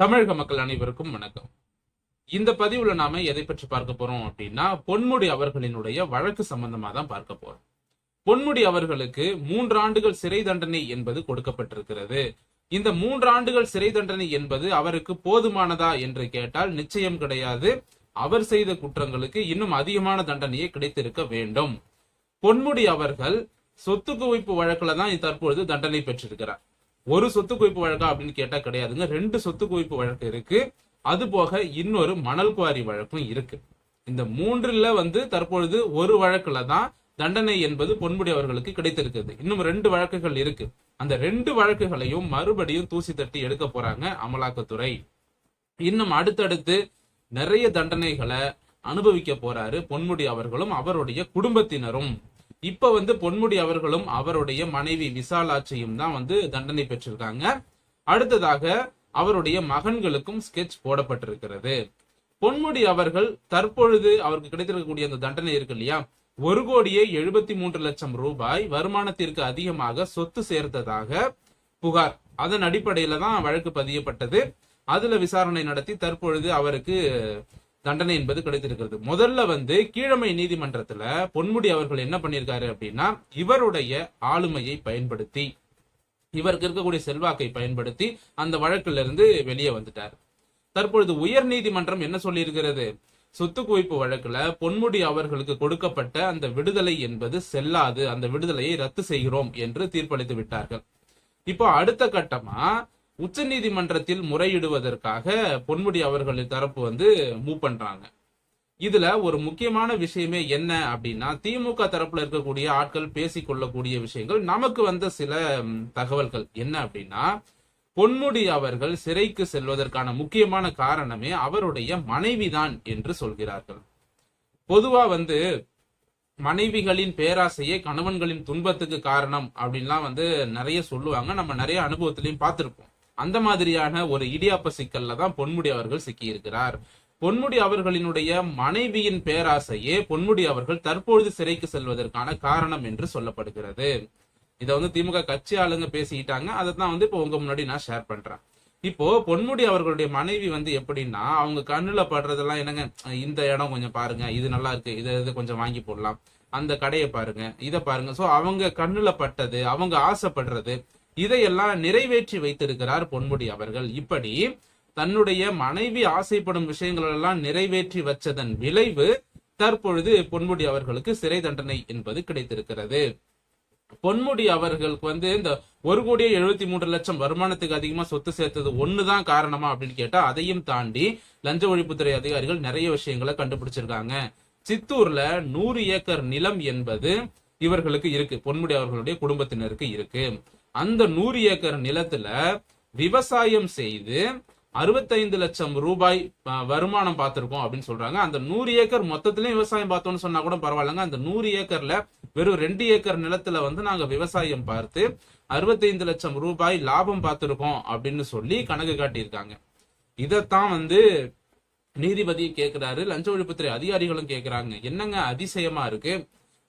தமிழக மக்கள் அனைவருக்கும் வணக்கம். இந்த பதிவுல நாம எதை பற்றி பார்க்க போறோம் அப்படின்னா பொன்முடி அவர்களினுடைய வழக்கு சம்பந்தமா தான் பார்க்க போறோம். பொன்முடி அவர்களுக்கு மூன்று ஆண்டுகள் சிறை தண்டனை என்பது கொடுக்கப்பட்டிருக்கிறது. இந்த மூன்று ஆண்டுகள் சிறை தண்டனை என்பது அவருக்கு போதுமானதா என்று கேட்டால் நிச்சயம் கிடையாது. அவர் செய்த குற்றங்களுக்கு இன்னும் அதிகமான தண்டனையே கிடைத்திருக்க வேண்டும். பொன்முடி அவர்கள் சொத்து குவிப்பு வழக்குல தான் தற்பொழுது தண்டனை பெற்றிருக்கிறார். ஒரு சொத்து குவிப்பு வழக்கா அப்படின்னு கேட்டா கிடையாதுங்க. ரெண்டு சொத்து குவிப்பு வழக்கு இருக்கு. அது போக இன்னொரு மணல் குவாரி வழக்கும் இருக்கு. இந்த மூன்றுல வந்து தற்பொழுது ஒரு வழக்குல தான் தண்டனை என்பது பொன்முடி அவர்களுக்கு கிடைத்திருக்கிறது. இன்னும் ரெண்டு வழக்குகள் இருக்கு. அந்த ரெண்டு வழக்குகளையும் மறுபடியும் தூசி தட்டி எடுக்க போறாங்க அமலாக்கத்துறை. இன்னும் அடுத்தடுத்து நிறைய தண்டனைகளை அனுபவிக்க போறாரு பொன்முடி அவர்களும் அவருடைய குடும்பத்தினரும். இப்ப வந்து பொன்முடி அவர்களும் அவருடைய மனைவி விசாலாட்சியும் தான் வந்து தண்டனை பெற்றிருக்காங்க. அடுத்ததாக அவருடைய மகன்களுக்கும் ஸ்கெட்ச் போடப்பட்டிருக்கிறது. பொன்முடி அவர்கள் தற்பொழுது அவருக்கு கிடைத்திருக்கக்கூடிய அந்த தண்டனை இருக்கு இல்லையா? ஒரு கோடியே எழுபத்தி மூன்று லட்சம் ரூபாய் வருமானத்திற்கு அதிகமாக சொத்து சேர்த்ததாக புகார். அதன் அடிப்படையில தான் வழக்கு பதியப்பட்டது. அதுல விசாரணை நடத்தி தற்பொழுது அவருக்கு தண்டனை என்பது கிடைத்திருக்கிறது. முதல்ல வந்து கீழமை நீதிமன்றத்துல பொன்முடி அவர்கள் என்ன பண்ணியிருக்காரு அப்படின்னா இவருடைய ஆளுமையை பயன்படுத்தி இவருக்கு இருக்கக்கூடிய செல்வாக்கை பயன்படுத்தி அந்த வழக்குல இருந்து வெளியே வந்துட்டார். தற்பொழுது உயர் நீதிமன்றம் என்ன சொல்லியிருக்கிறது? சொத்து குவிப்பு வழக்குல பொன்முடி அவர்களுக்கு கொடுக்கப்பட்ட அந்த விடுதலை என்பது செல்லாது அந்த விடுதலையை ரத்து செய்கிறோம் என்று தீர்ப்பளித்து விட்டார்கள். இப்போ அடுத்த கட்டமா உச்ச நீதிமன்றத்தில் முறையிடுவதற்காக பொன்முடி அவர்களின் தரப்பு வந்து மூவ் பண்றாங்க. இதுல ஒரு முக்கியமான விஷயமே என்ன அப்படின்னா திமுக தரப்புல இருக்கக்கூடிய ஆட்கள் பேசிக்கொள்ளக்கூடிய விஷயங்கள். நமக்கு வந்த சில தகவல்கள் என்ன அப்படின்னா பொன்முடி அவர்கள் சிறைக்கு செல்வதற்கான முக்கியமான காரணமே அவருடைய மனைவிதான் என்று சொல்கிறார்கள். பொதுவா வந்து மனைவிகளின் பேராசையே கணவன்களின் துன்பத்துக்கு காரணம் அப்படின்லாம் வந்து நிறைய சொல்லுவாங்க. நம்ம நிறைய அனுபவத்திலையும் பார்த்திருப்போம். அந்த மாதிரியான ஒரு இடியாப்ப சிக்கல்ல தான் பொன்முடி அவர்கள் சிக்கியிருக்கிறார். பொன்முடி அவர்களினுடைய மனைவியின் பேராசையே பொன்முடி அவர்கள் தற்பொழுது சிறைக்கு செல்வதற்கான காரணம் என்று சொல்லப்படுகிறது. இதை வந்து திமுக கட்சி ஆளுங்க பேசிக்கிட்டாங்க. அதை தான் வந்து இப்போ உங்க முன்னாடி நான் ஷேர் பண்றேன். இப்போ பொன்முடி அவர்களுடைய மனைவி வந்து எப்படின்னா அவங்க கண்ணுல படுறதெல்லாம் என்னங்க இந்த இடம் கொஞ்சம் பாருங்க இது நல்லா இருக்கு இதை இது கொஞ்சம் வாங்கி போடலாம். அந்த கடையை பாருங்க இதை பாருங்க. சோ அவங்க கண்ணுல பட்டது அவங்க ஆசைப்படுறது இதையெல்லாம் நிறைவேற்றி வைத்திருக்கிறார் பொன்முடி அவர்கள். இப்படி தன்னுடைய மனைவி ஆசைப்படும் விஷயங்கள் எல்லாம் நிறைவேற்றி வச்சதன் விளைவு தற்பொழுது பொன்முடி அவர்களுக்கு சிறை தண்டனை என்பது கிடைத்திருக்கிறது. பொன்முடி அவர்களுக்கு வந்து இந்த ஒரு கோடியே எழுபத்தி மூன்று லட்சம் வருமானத்துக்கு அதிகமா சொத்து சேர்த்தது ஒண்ணுதான் காரணமா அப்படின்னு கேட்டா அதையும் தாண்டி லஞ்ச ஒழிப்புத்துறை அதிகாரிகள் நிறைய விஷயங்களை கண்டுபிடிச்சிருக்காங்க. சித்தூர்ல நூறு ஏக்கர் நிலம் என்பது இவர்களுக்கு இருக்கு. பொன்முடி அவர்களுடைய குடும்பத்தினருக்கு இருக்கு. அந்த நூறு ஏக்கர் நிலத்துல விவசாயம் செய்து அறுபத்தைந்து லட்சம் ரூபாய் வருமானம் பார்த்திருக்கோம் அப்படின்னு சொல்றாங்க. அந்த நூறு ஏக்கர் மொத்தத்திலயும் விவசாயம் பார்த்தோம்னு சொன்னா கூட பரவாயில்லங்க. அந்த நூறு ஏக்கர்ல வெறும் ரெண்டு ஏக்கர் நிலத்துல வந்து நாங்க விவசாயம் பார்த்து அறுபத்தைந்து லட்சம் ரூபாய் லாபம் பார்த்திருக்கோம் அப்படின்னு சொல்லி கணக்கு காட்டியிருக்காங்க. இதைத்தான் வந்து நீதிபதி கேட்கிறாரு லஞ்ச ஒழிப்புத்துறை அதிகாரிகளும் கேட்கிறாங்க என்னங்க அதிசயமா இருக்கு?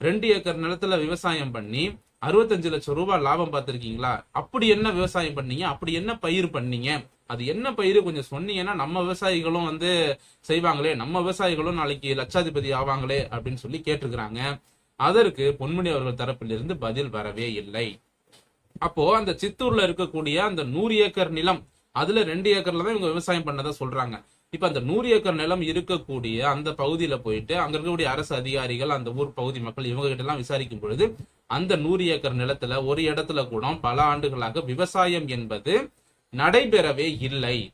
ரெண்டு ஏக்கர் நிலத்துல விவசாயம் பண்ணி அறுபத்தஞ்சு லட்சம் ரூபாய் லாபம் பார்த்துருக்கீங்களா? அப்படி என்ன விவசாயம் பண்ணீங்க? அப்படி என்ன பயிர் பண்ணீங்க? அது என்ன பயிர்? கொஞ்சம் சொன்னீங்கன்னா நம்ம விவசாயிகளும் வந்து செய்வாங்களே நம்ம விவசாயிகளும் நாளைக்கு லட்சாதிபதி ஆவாங்களே அப்படின்னு சொல்லி கேட்டிருக்கிறாங்க. அதற்கு பொன்முடி அவர்கள் தரப்பிலிருந்து பதில் வரவே இல்லை. அப்போ அந்த சித்தூர்ல இருக்கக்கூடிய அந்த நூறு ஏக்கர் நிலம் அதுல ரெண்டு ஏக்கர்ல தான் இவங்க விவசாயம் பண்ணதா சொல்றாங்க. இப்ப அந்த நூறு ஏக்கர் நிலம் இருக்கக்கூடிய அந்த பகுதியில போயிட்டு அங்க இருக்கக்கூடிய அரசு அதிகாரிகள் அந்த ஊர் பகுதி மக்கள் இவங்க கிட்ட எல்லாம் விசாரிக்கும் பொழுது அந்த நூறு ஏக்கர் நிலத்துல ஒரு இடத்துல கூட பல ஆண்டுகளாக விவசாயம் என்பது நடைபெறவே இல்லை.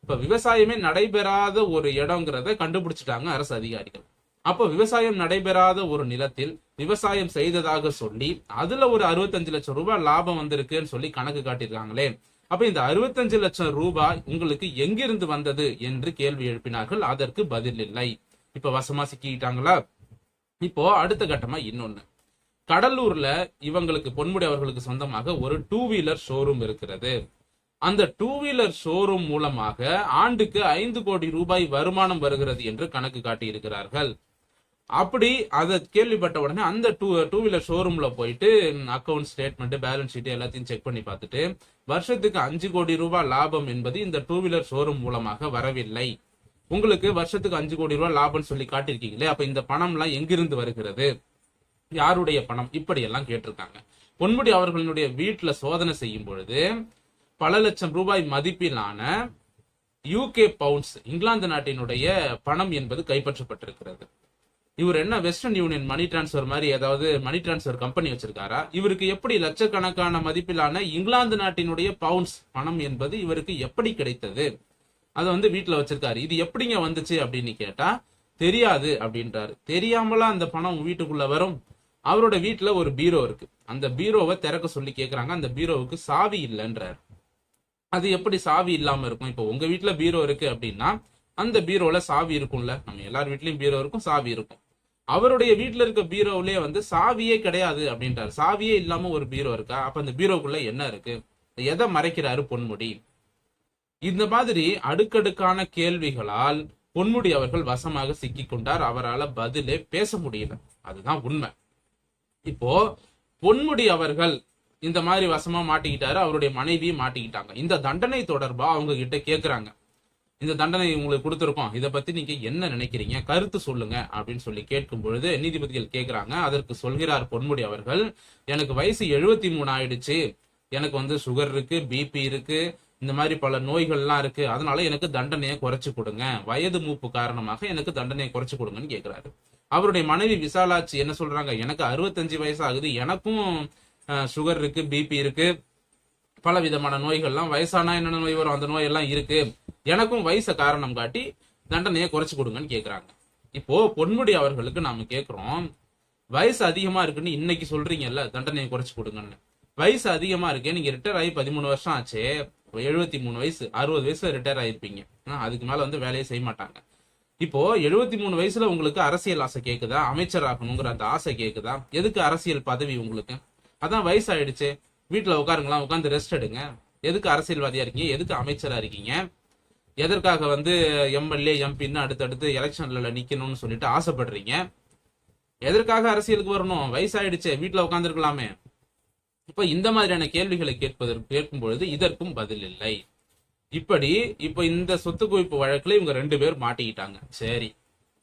இப்ப விவசாயமே நடைபெறாத ஒரு இடங்கிறத கண்டுபிடிச்சிட்டாங்க அரசு அதிகாரிகள். அப்போ விவசாயம் நடைபெறாத ஒரு நிலத்தில் விவசாயம் செய்ததாக சொல்லி அதுல ஒரு அறுபத்தஞ்சு லட்சம் ரூபாய் லாபம் வந்திருக்குன்னு சொல்லி கணக்கு காட்டியிருக்காங்களே. அப்ப இந்த அறுபத்தஞ்சு லட்சம் ரூபாய் உங்களுக்கு எங்கிருந்து வந்தது என்று கேள்வி எழுப்பினார்கள். அதற்கு பதில் இல்லை. இப்ப வசமா சிக்கிட்டாங்களா? இப்போ அடுத்த கட்டமா இன்னொன்னு. கடலூர்ல இவங்களுக்கு பொன்முடி அவர்களுக்கு சொந்தமாக ஒரு டூ வீலர் ஷோரூம் இருக்கிறது. அந்த டூ வீலர் ஷோரூம் மூலமாக ஆண்டுக்கு ஐந்து கோடி ரூபாய் வருமானம் வருகிறது என்று கணக்கு காட்டியிருக்கிறார்கள். அப்படி அதை கேள்விப்பட்ட உடனே அந்த டூ டூ வீலர் ஷோரூம்ல போயிட்டு அக்கௌண்ட் ஸ்டேட்மெண்ட் பேலன்ஸ் ஷீட் எல்லாத்தையும் செக் பண்ணி பார்த்துட்டு வருஷத்துக்கு அஞ்சு கோடி ரூபாய் லாபம் என்பது இந்த டூ வீலர் ஷோரூம் மூலமாக வரவில்லை. உங்களுக்கு வருஷத்துக்கு அஞ்சு கோடி ரூபாய் லாபம்னு சொல்லி காட்டியிருக்கீங்களே அப்ப இந்த பணம்லாம் எங்கிருந்து வருகிறது? யாருடைய பணம்? இப்படியெல்லாம் கேட்டிருக்காங்க. பொன்முடி அவர்களுடைய வீட்டுல சோதனை செய்யும் பொழுது பல லட்சம் ரூபாய் மதிப்பிலான யூகே பவுண்ட்ஸ் இங்கிலாந்து நாட்டினுடைய பணம் என்பது கைப்பற்றப்பட்டிருக்கிறது. இவர் என்ன வெஸ்டர்ன் யூனியன் மணி டிரான்ஸ்ஃபர் மாதிரி ஏதாவது மணி டிரான்ஸ்ஃபர் கம்பெனி வச்சிருக்காரா? இவருக்கு எப்படி லட்சக்கணக்கான மதிப்பிலான இங்கிலாந்து நாட்டினுடைய பவுண்ட்ஸ் பணம் என்பது இவருக்கு எப்படி கிடைத்தது? அதை வந்து வீட்டுல வச்சிருக்காரு. இது எப்படிங்க வந்துச்சு அப்படின்னு கேட்டா தெரியாது அப்படின்றாரு. தெரியாமலா அந்த பணம் வீட்டுக்குள்ள வரும்? அவரோட வீட்டுல ஒரு பீரோ இருக்கு. அந்த பீரோவை திறக்க சொல்லி கேக்குறாங்க. அந்த பீரோவுக்கு சாவி இல்லைன்றாரு. அது எப்படி சாவி இல்லாம இருக்கும்? இப்போ உங்க வீட்டுல பீரோ இருக்கு அப்படின்னா அந்த பீரோல சாவி இருக்கும்ல. நம்ம எல்லார் வீட்லயும் பீரோ இருக்கும் சாவி இருக்கும். அவருடைய வீட்டுல இருக்க பீரோவிலே வந்து சாவியே கிடையாது அப்படின்றாரு. சாவியே இல்லாம ஒரு பீரோ இருக்கா? அப்ப அந்த பீரோக்குள்ள என்ன இருக்கு? எதை மறைக்கிறாரு பொன்முடி? இந்த மாதிரி அடுக்கடுக்கான கேள்விகளால் பொன்முடி அவர்கள் வசமாக சிக்கி கொண்டார். அவரால் பதிலே பேச முடியல. அதுதான் உண்மை. இப்போ பொன்முடி அவர்கள் இந்த மாதிரி வசமா மாட்டிக்கிட்டாரு அவருடைய மனைவியும் மாட்டிக்கிட்டாங்க. இந்த தண்டனை தொடர்பா அவங்க கிட்ட கேக்குறாங்க. இந்த தண்டனை உங்களுக்கு கொடுத்துருக்கோம். இதை பத்தி நீங்க என்ன நினைக்கிறீங்க? கருத்து சொல்லுங்க அப்படின்னு சொல்லி கேட்கும் பொழுது நீதிபதிகள் கேட்கிறாங்க அதற்கு சொல்கிறார் பொன்முடி அவர்கள் எனக்கு வயசு எழுபத்தி மூணு ஆயிடுச்சு. எனக்கு வந்து சுகர் இருக்கு பிபி இருக்கு. இந்த மாதிரி பல நோய்கள்லாம் இருக்கு. அதனால எனக்கு தண்டனையை குறைச்சு கொடுங்க. வயது மூப்பு காரணமாக எனக்கு தண்டனையை குறைச்சு கொடுங்கன்னு கேட்கிறாரு அவருடைய மனைவி விசாலாட்சி என்ன சொல்றாங்க? எனக்கு அறுபத்தஞ்சு வயசு ஆகுது எனக்கும் சுகர் இருக்கு பிபி இருக்கு. பல விதமான நோய்கள்லாம். வயசானா என்னென்ன நோய் வரும்? அந்த நோய் எல்லாம் இருக்கு. எனக்கும் வயசை காரணம் காட்டி தண்டனையை குறைச்சு கொடுங்கன்னு கேக்குறாங்க. இப்போ பொன்முடி அவர்களுக்கு நாம கேக்குறோம். வயசு அதிகமா இருக்குன்னு இன்னைக்கு சொல்றீங்கல்ல தண்டனையை குறைச்சு கொடுங்கன்னு. வயசு அதிகமா இருக்கு நீங்க ரிட்டையர் ஆகி பதிமூணு வருஷம் ஆச்சு. எழுபத்தி மூணு வயசு அறுபது வயசுல ரிட்டையர் ஆயிருப்பீங்க. அதுக்கு மேல வந்து வேலையை செய்ய மாட்டாங்க. இப்போ எழுபத்தி மூணு வயசுல உங்களுக்கு அரசியல் ஆசை கேக்குதா? அமைச்சர் ஆகணுங்கிற அந்த ஆசை கேக்குதா? எதுக்கு அரசியல் பதவி உங்களுக்கு? அதான் வயசாயிடுச்சு. வீட்டுல உட்காருங்களா உட்காந்து ரெஸ்ட் எடுங்க. எதுக்கு அரசியல்வாதியா இருக்கீங்க? எதுக்கு அமைச்சரா இருக்கீங்க? எதற்காக வந்து எம்எல்ஏ எம்பின்னு அடுத்தடுத்து எலெக்ஷன்ல நிக்கணும்னு சொல்லிட்டு ஆசைப்படுறீங்க? எதற்காக அரசியலுக்கு வரணும்? வயசாயிடுச்சு. வீட்டுல உட்காந்துருக்கலாமே இப்ப இந்த மாதிரியான கேள்விகளை கேட்பதற்கு கேட்கும் பொழுது இதற்கும் பதில் இல்லை. இப்படி இப்ப இந்த சொத்து குவிப்பு வழக்குல இவங்க ரெண்டு பேர் மாட்டிக்கிட்டாங்க. சரி.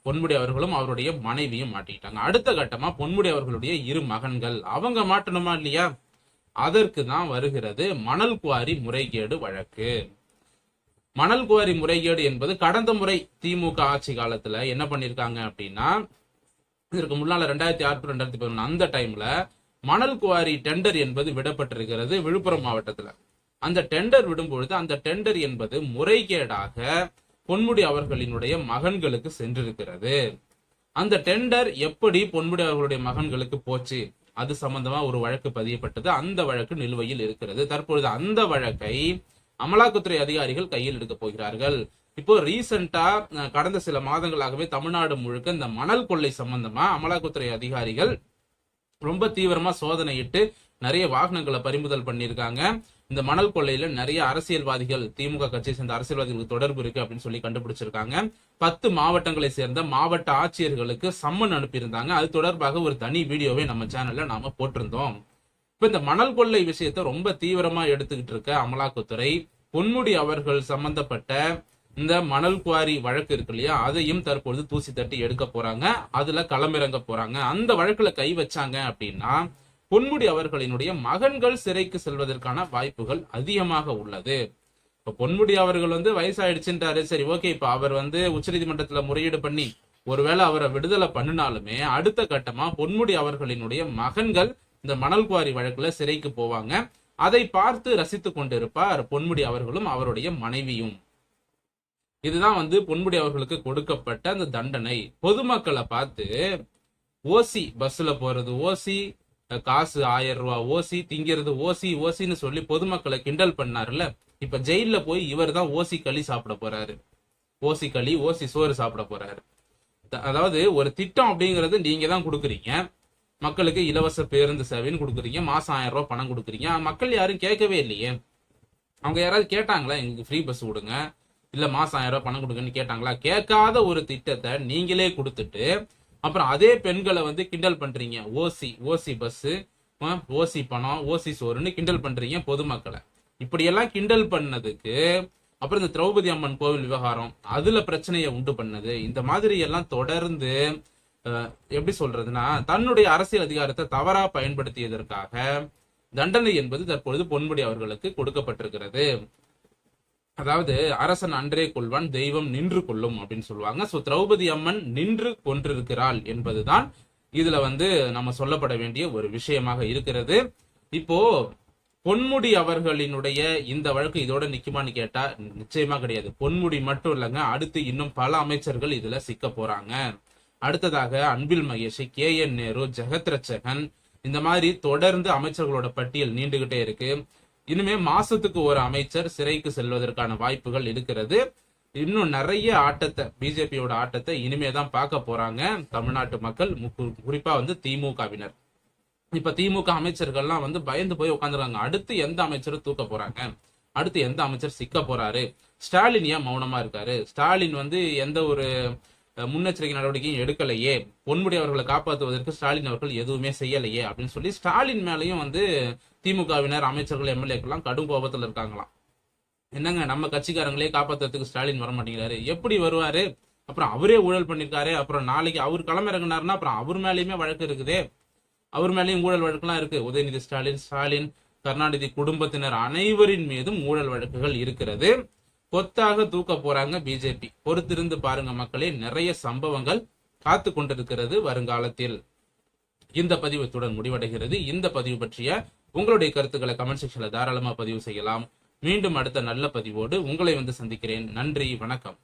பொன்முடி அவர்களும் அவருடைய மனைவியும் மாட்டிக்கிட்டாங்க. அடுத்த கட்டமா பொன்முடி அவர்களுடைய இரு மகன்கள். அவங்க மாட்டணுமா இல்லையா? அதற்கு தான் வருகிறது மணல் குவாரி முறைகேடு வழக்கு. மணல் குவாரி முறைகேடு என்பது கடந்த முறை திமுக ஆட்சி காலத்துல என்ன பண்ணிருக்காங்க அப்படின்னா இதற்கு முன்னால ரெண்டாயிரத்தி ஆறு ரெண்டாயிரத்தி பதினொன்று அந்த டைம்ல மணல் குவாரி டெண்டர் என்பது விடப்பட்டிருக்கிறது விழுப்புரம் மாவட்டத்துல. அந்த டெண்டர் விடும்பொழுது அந்த டெண்டர் என்பது முறைகேடாக பொன்முடி அவர்களினுடைய மகன்களுக்கு சென்றிருக்கிறது. அந்த டெண்டர் எப்படி பொன்முடி அவர்களுடைய மகன்களுக்கு போச்சு? அது சம்பந்தமா ஒரு வழக்கு பதியப்பட்டது. அந்த வழக்கு நிலுவையில் இருக்கிறது. தற்பொழுது அந்த வழக்கை அமலாக்கத்துறை அதிகாரிகள் கையில் எடுக்க போகிறார்கள். இப்போ ரீசெண்டா கடந்த சில மாதங்களாகவே தமிழ்நாடு முழுக்க இந்த மணல் கொள்ளை சம்பந்தமா அமலாக்கத்துறை அதிகாரிகள் ரொம்ப தீவிரமா சோதனையிட்டு நிறைய வாகனங்களை பறிமுதல் பண்ணியிருக்காங்க. இந்த மணல் கொள்ளையில நிறைய அரசியல்வாதிகள் திமுக கட்சியை சேர்ந்த அரசியல்வாதிகளுக்கு தொடர்பு இருக்கு அப்படின்னு சொல்லி கண்டுபிடிச்சிருக்காங்க. பத்து மாவட்டங்களை சேர்ந்த மாவட்ட ஆட்சியர்களுக்கு சம்மன் அனுப்பியிருந்தாங்க. அது தொடர்பாக ஒரு தனி வீடியோவை நம்ம சேனல்ல நாம போட்டிருந்தோம். இப்ப இந்த மணல் கொள்ளை விஷயத்தை ரொம்ப தீவிரமா எடுத்துக்கிட்டு இருக்க அமலாக்கத்துறை பொன்முடி அவர்கள் சம்பந்தப்பட்ட இந்த மணல் குவாரி வழக்கு இருக்கு இல்லையா அதையும் தற்பொழுது தூசி தட்டி எடுக்க போறாங்க. அதுல களமிறங்க போறாங்க. அந்த வழக்குல கை வச்சாங்க அப்படின்னா பொன்முடி அவர்களினுடைய மகன்கள் சிறைக்கு செல்வதற்கான வாய்ப்புகள் அதிகமாக உள்ளது. இப்ப பொன்முடி அவர்கள் வந்து வயசாயிடுச்சுன்றாரு. சரி ஓகே. இப்ப அவர் வந்து உச்சநீதிமன்றத்துல முறையீடு பண்ணி ஒருவேளை அவரை விடுதலை பண்ணினாலுமே அடுத்த கட்டமா பொன்முடி அவர்களினுடைய மகன்கள் இந்த மணல் குவாரி வழக்குல சிறைக்கு போவாங்க. அதை பார்த்து ரசித்து கொண்டிருப்பார் பொன்முடி அவர்களும் அவருடைய மனைவியும். இதுதான் வந்து பொன்முடி அவர்களுக்கு கொடுக்கப்பட்ட அந்த தண்டனை. பொதுமக்களை பார்த்து ஓசி பஸ்ல போறது ஓசி காசு ஆயிரம் ரூபா ஓசி திங்கிறது ஓசி ஓசின்னு சொல்லி பொதுமக்களை கிண்டல் பண்ணார்ல இப்ப ஜெயில போய் இவர் தான் ஓசி களி சாப்பிட போறாரு. ஓசி களி ஓசி சோறு சாப்பிட போறாரு. த- அதாவது ஒரு திட்டம் அப்படிங்கறது நீங்க தான் கொடுக்குறீங்க. மக்களுக்கு இலவச பேருந்து சேவைன்னு கொடுக்குறீங்க. மாசம் ஆயிரம் ரூபாய் பணம் கொடுக்குறீங்க. மக்கள் யாரும் கேட்கவே இல்லையே. அவங்க யாராவது கேட்டாங்களா? எங்களுக்கு ஃப்ரீ பஸ் கொடுங்க இல்ல மாசம் ஆயிரம் ரூபாய் பணம் கொடுங்கன்னு கேட்டாங்களா? கேட்காத ஒரு திட்டத்தை நீங்களே கொடுத்துட்டு அப்புறம் அதே பெண்களை வந்து கிண்டல் பண்றீங்க. ஓசி ஓசி பஸ் ஓசி பணம் ஓசி சோறுன்னு கிண்டல் பண்றீங்க பொதுமக்களை. இப்படியெல்லாம் கிண்டல் பண்ணதுக்கு அப்புறம் இந்த திரௌபதி அம்மன் கோவில் விவகாரம் அதுல பிரச்சனையை உண்டு பண்ணது. இந்த மாதிரி எல்லாம் தொடர்ந்து அஹ், எப்படி சொல்றதுன்னா தன்னுடைய அரசியல் அதிகாரத்தை தவறா பயன்படுத்தியதற்காக தண்டனை என்பது தற்பொழுது பொன்முடி அவர்களுக்கு கொடுக்கப்பட்டிருக்கிறது. அதாவது அரசன் அன்றே கொள்வான் தெய்வம் நின்று கொள்ளும் அப்படின்னு சொல்லுவாங்க. சோ திரௌபதி அம்மன் நின்று கொன்றிருக்கிறாள் என்பதுதான் இதுல வந்து நம்ம சொல்லப்பட வேண்டிய ஒரு விஷயமாக இருக்கிறது. இப்போ பொன்முடி அவர்களினுடைய இந்த வழக்கு இதோட நிக்குமான்னு கேட்டா நிச்சயமா கிடையாது. பொன்முடி மட்டும் இல்லைங்க அடுத்து இன்னும் பல அமைச்சர்கள் இதுல சிக்க போறாங்க. அடுத்ததாக Anbil Mahesh K N Nehru Jagathrakshakan இந்த மாதிரி தொடர்ந்து அமைச்சர்களோட பட்டியல் நீண்டுகிட்டே இருக்கு. இனிமே மாசத்துக்கு ஒரு அமைச்சர் சிறைக்கு செல்வதற்கான வாய்ப்புகள் இருக்கிறது. இன்னும் நிறைய ஆட்டத்தை பிஜேபியோட ஆட்டத்தை இனிமே தான் பார்க்க போறாங்க தமிழ்நாட்டு மக்கள். மு- குறிப்பா வந்து திமுகவினர். இப்ப திமுக அமைச்சர்கள்லாம் வந்து பயந்து போய் உட்காந்துருக்காங்க. அடுத்து எந்த அமைச்சரும் தூக்க போறாங்க? அடுத்து எந்த அமைச்சர் சிக்க போறாரு? ஸ்டாலின் ஏன் மௌனமா இருக்காரு? ஸ்டாலின் வந்து எந்த ஒரு முன்னெச்சரிக்கை நடவடிக்கையும் எடுக்கலையே. பொன்முடி அவர்களை காப்பாற்றுவதற்கு ஸ்டாலின் அவர்கள் எதுவுமே செய்யலையே அப்படின்னு சொல்லி ஸ்டாலின் மேலேயும் வந்து திமுகவினர் அமைச்சர்கள் எம்எல்ஏக்கெல்லாம் கடும் கோபத்தில் இருக்காங்களாம். என்னங்க நம்ம கட்சிக்காரங்களே காப்பாத்துறதுக்கு ஸ்டாலின் வர மாட்டேங்கிறாரு. எப்படி வருவாரு? அப்புறம் அவரே ஊழல் பண்ணியிருக்காரு அப்புறம் நாளைக்கு அவர் களமிறங்கினாருன்னா அப்புறம் அவர் மேலேயுமே வழக்கு இருக்குதே. அவர் மேலேயும் ஊழல் வழக்குலாம் இருக்கு. உதயநிதி ஸ்டாலின் ஸ்டாலின் கருணாநிதி குடும்பத்தினர் அனைவரின் மீதும் ஊழல் வழக்குகள் இருக்கிறது. கொத்தாக தூக்க போறாங்க பிஜேபி பொறுத்திருந்து பாருங்க மக்களே நிறைய சம்பவங்கள் காத்து கொண்டிருக்கிறது வருங்காலத்தில். இந்த பதிவு இத்துடன் முடிவடைகிறது. இந்த பதிவு பற்றிய உங்களுடைய கருத்துக்களை கமெண்ட் செக்ஷன்ல தாராளமா பதிவு செய்யலாம். மீண்டும் அடுத்த நல்ல பதிவோடு உங்களை வந்து சந்திக்கிறேன். நன்றி வணக்கம்.